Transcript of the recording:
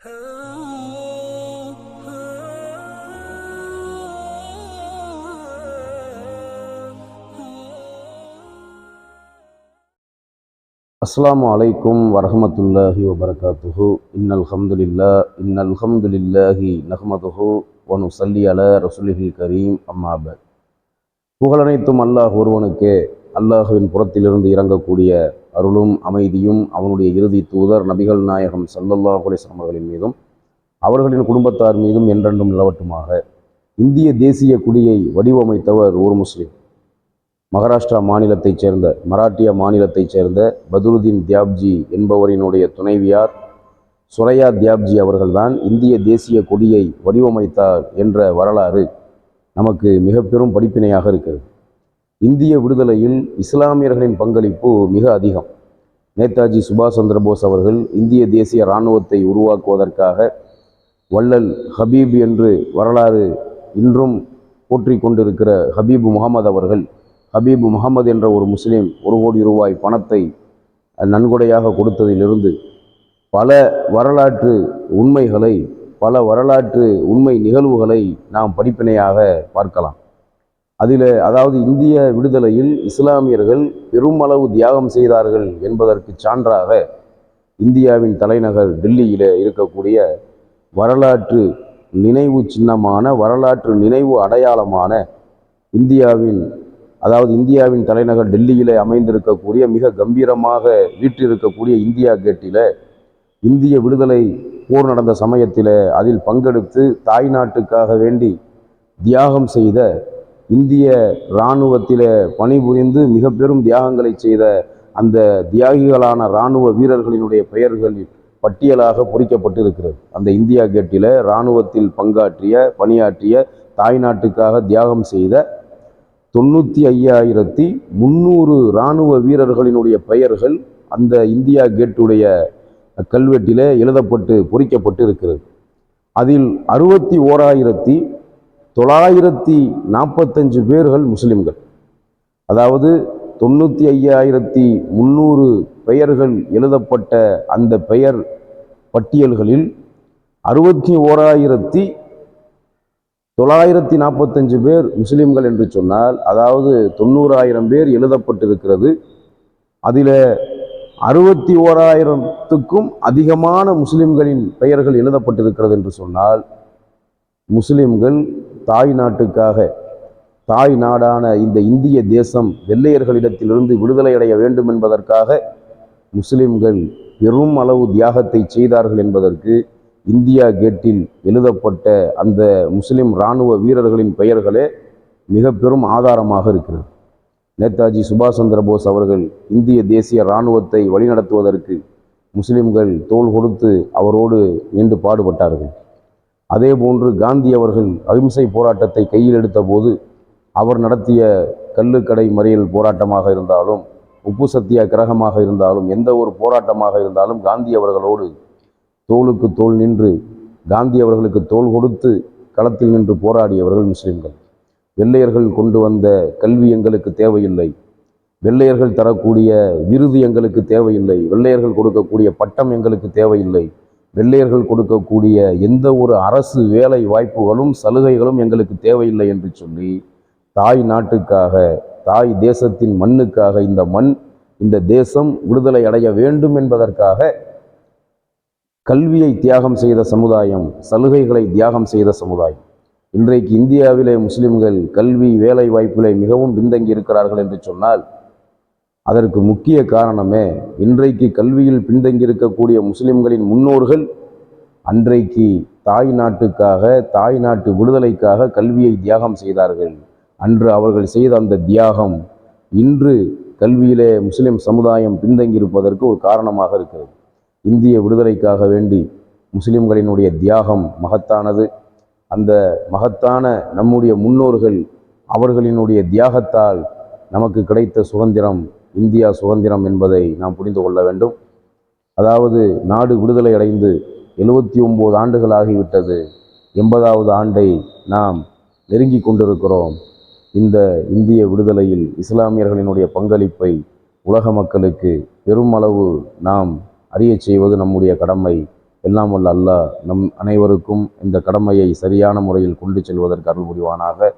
அஸ்லாம் அலைக்கும் வரஹமத்துல்லாஹி வபரகாத்துஹு. இன்னல் ஹம்துலில்லா இன்னல் ஹம்துலில்லாஹி நஹமதுஹு வனு சல்லி அல ரசுலிஹில் கரீம். அம்மாபத் புகழனைத்தும் அல்லாஹ் ஒருவனுக்கே அல்லாஹுவின் புறத்திலிருந்து இறங்கக்கூடிய அருளும் அமைதியும் அவனுடைய இறுதி தூதர் நபிகள் நாயகம் சல்லல்லாஹு அலிஸ்லாம் அவர்களின் மீதும் அவர்களின் குடும்பத்தார் மீதும் என்றென்றும் நிலவட்டுமாக. இந்திய தேசிய குடியை வடிவமைத்தவர் ஒரு முஸ்லிம். மகாராஷ்டிரா மாநிலத்தைச் சேர்ந்த மராட்டிய மாநிலத்தைச் சேர்ந்த பதுருதீன் தியாப்ஜி என்பவரினுடைய துணைவியார் சுரையா தியாப்ஜி அவர்கள்தான் இந்திய தேசிய கொடியை வடிவமைத்தார் என்ற வரலாறு நமக்கு மிக பெரும் படிப்பினையாக இருக்கிறது. இந்திய விடுதலையில் இஸ்லாமியர்களின் பங்களிப்பு மிக அதிகம். நேதாஜி சுபாஷ் சந்திரபோஸ் அவர்கள் இந்திய தேசிய இராணுவத்தை உருவாக்குவதற்காக வள்ளல் ஹபீப் என்று வரலாறு இன்றும் போற்றி கொண்டிருக்கிற ஹபீப் முகமது அவர்கள் ஹபீப் முகமது என்ற ஒரு முஸ்லீம் ஒரு கோடி ரூபாய் பணத்தை நன்கொடையாக கொடுத்ததிலிருந்து பல வரலாற்று உண்மைகளை பல வரலாற்று உண்மை நிகழ்வுகளை நாம் படிப்பினையாக பார்க்கலாம். அதில் அதாவது இந்திய விடுதலையில் இஸ்லாமியர்கள் பெருமளவு தியாகம் செய்தார்கள் என்பதற்கு சான்றாக இந்தியாவின் தலைநகர் டெல்லியில் இருக்கக்கூடிய வரலாற்று நினைவு சின்னமான வரலாற்று நினைவு அடையாளமான இந்தியாவின் அதாவது இந்தியாவின் தலைநகர் டெல்லியில் அமைந்திருக்கக்கூடிய மிக கம்பீரமாக வீற்றிருக்கக்கூடிய இந்தியா கேட்டில் இந்திய விடுதலை போர் நடந்த சமயத்தில் அதில் பங்கெடுத்து தாய் நாட்டுக்காக வேண்டி தியாகம் செய்த இந்திய இராணுவத்தில் பணிபுரிந்து மிக பெரும் தியாகங்களை செய்த அந்த தியாகிகளான இராணுவ வீரர்களினுடைய பெயர்கள் பட்டியலாக பொறிக்கப்பட்டிருக்கிறது. அந்த இந்தியா கேட்டில் இராணுவத்தில் பங்காற்றிய பணியாற்றிய தாய் நாட்டுக்காக தியாகம் செய்த தொண்ணூற்றி ஐயாயிரத்தி முந்நூறு இராணுவ வீரர்களினுடைய பெயர்கள் அந்த இந்தியா கேட்டுடைய கல்வெட்டில் எழுதப்பட்டு பொறிக்கப்பட்டு இருக்கிறது அதில் அறுபத்தி ஓராயிரத்தி தொள்ளாயிரத்தி நாற்பத்தஞ்சு பேர்கள் முஸ்லிம்கள். அதாவது தொண்ணூற்றி ஐயாயிரத்தி முந்நூறு பெயர்கள் எழுதப்பட்ட அந்த பெயர் பட்டியல்களில் அறுபத்தி ஓராயிரத்தி தொள்ளாயிரத்தி நாற்பத்தஞ்சு பேர் முஸ்லீம்கள் என்று சொன்னால் அதாவது தொண்ணூறாயிரம் பேர் எழுதப்பட்டிருக்கிறது. அதில் அறுபத்தி ஓராயிரத்துக்கும் அதிகமான முஸ்லிம்களின் பெயர்கள் எழுதப்பட்டிருக்கிறது என்று சொன்னால் முஸ்லிம்கள் தாய் நாட்டுக்காக தாய் நாடான இந்த இந்திய தேசம் வெள்ளையர்களிடத்திலிருந்து விடுதலை அடைய வேண்டும் என்பதற்காக முஸ்லிம்கள் பெரும் அளவு தியாகத்தை செய்தார்கள் என்பதற்கு இந்தியா கேட்டில் எழுதப்பட்ட அந்த முஸ்லிம் இராணுவ வீரர்களின் பெயர்களே மிக பெரும் ஆதாரமாக இருக்கிறது. நேதாஜி சுபாஷ் சந்திர போஸ் அவர்கள் இந்திய தேசிய இராணுவத்தை வழிநடத்துவதற்கு முஸ்லிம்கள் தோள் கொடுத்து அவரோடு நின்று பாடுபட்டார்கள் அதே போன்று காந்தி அவர்கள் அகிம்சை போராட்டத்தை கையில் எடுத்த போது அவர் நடத்திய கல்லுக்கடை மறியல் போராட்டமாக இருந்தாலும் உப்பு சத்தியாகிரகமாக இருந்தாலும் எந்த ஒரு போராட்டமாக இருந்தாலும் காந்தி அவர்களோடு தோளுக்கு தோல் நின்று காந்தி அவர்களுக்கு தோல் கொடுத்து களத்தில் நின்று போராடியவர்கள் முஸ்லிம்கள். வெள்ளையர்கள் கொண்டு வந்த கல்வி எங்களுக்கு தேவையில்லை. வெள்ளையர்கள் தரக்கூடிய விருது எங்களுக்கு தேவையில்லை. வெள்ளையர்கள் கொடுக்கக்கூடிய பட்டம் எங்களுக்கு தேவையில்லை. வெள்ளையர்கள் கொடுக்கக்கூடிய எந்த ஒரு அரசு வேலை வாய்ப்புகளும் சலுகைகளும் எங்களுக்கு தேவையில்லை என்று சொல்லி தாய் நாட்டுக்காக தாய் தேசத்தின் மண்ணுக்காக இந்த மண் இந்த தேசம் விடுதலை அடைய வேண்டும் என்பதற்காக கல்வியை தியாகம் செய்த சமுதாயம் சலுகைகளை தியாகம் செய்த சமுதாயம். இன்றைக்கு இந்தியாவிலே முஸ்லிம்கள் கல்வி வேலை வாய்ப்பிலே மிகவும் பின்தங்கி இருக்கிறார்கள் என்று சொன்னால் அதற்கு முக்கிய காரணமே இன்றைக்கு கல்வியில் பின்தங்கி இருக்கக்கூடிய முஸ்லிம்களின் முன்னோர்கள் அன்றைக்கு தாய் நாட்டுக்காக தாய் நாட்டு விடுதலைக்காக கல்வியை தியாகம் செய்தார்கள். அன்று அவர்கள் செய்த அந்த தியாகம் இன்று கல்வியிலே முஸ்லிம் சமுதாயம் பின்தங்கியிருப்பதற்கு ஒரு காரணமாக இருக்கிறது. இந்திய விடுதலைக்காக வேண்டி முஸ்லிம்களினுடைய தியாகம் மகத்தானது. அந்த மகத்தான நம்முடைய முன்னோர்கள் அவர்களினுடைய தியாகத்தால் நமக்கு கிடைத்த சுதந்திரம் இந்தியா சுதந்திரம் என்பதை நாம் புரிந்து கொள்ள வேண்டும். அதாவது நாடு விடுதலை அடைந்து எழுபத்தி ஒம்பது ஆண்டுகள் ஆகிவிட்டது. எண்பதாவது ஆண்டை நாம் நெருங்கி கொண்டிருக்கிறோம். இந்த இந்திய விடுதலையில் இஸ்லாமியர்களினுடைய பங்களிப்பை உலக மக்களுக்கு பெருமளவு நாம் அறிய செய்வது நம்முடைய கடமை. எல்லாம் வல்ல அல்லாஹ் நம் அனைவருக்கும் இந்த கடமையை சரியான முறையில் கொண்டு செல்வதற்கு அருள் புரிவானாக.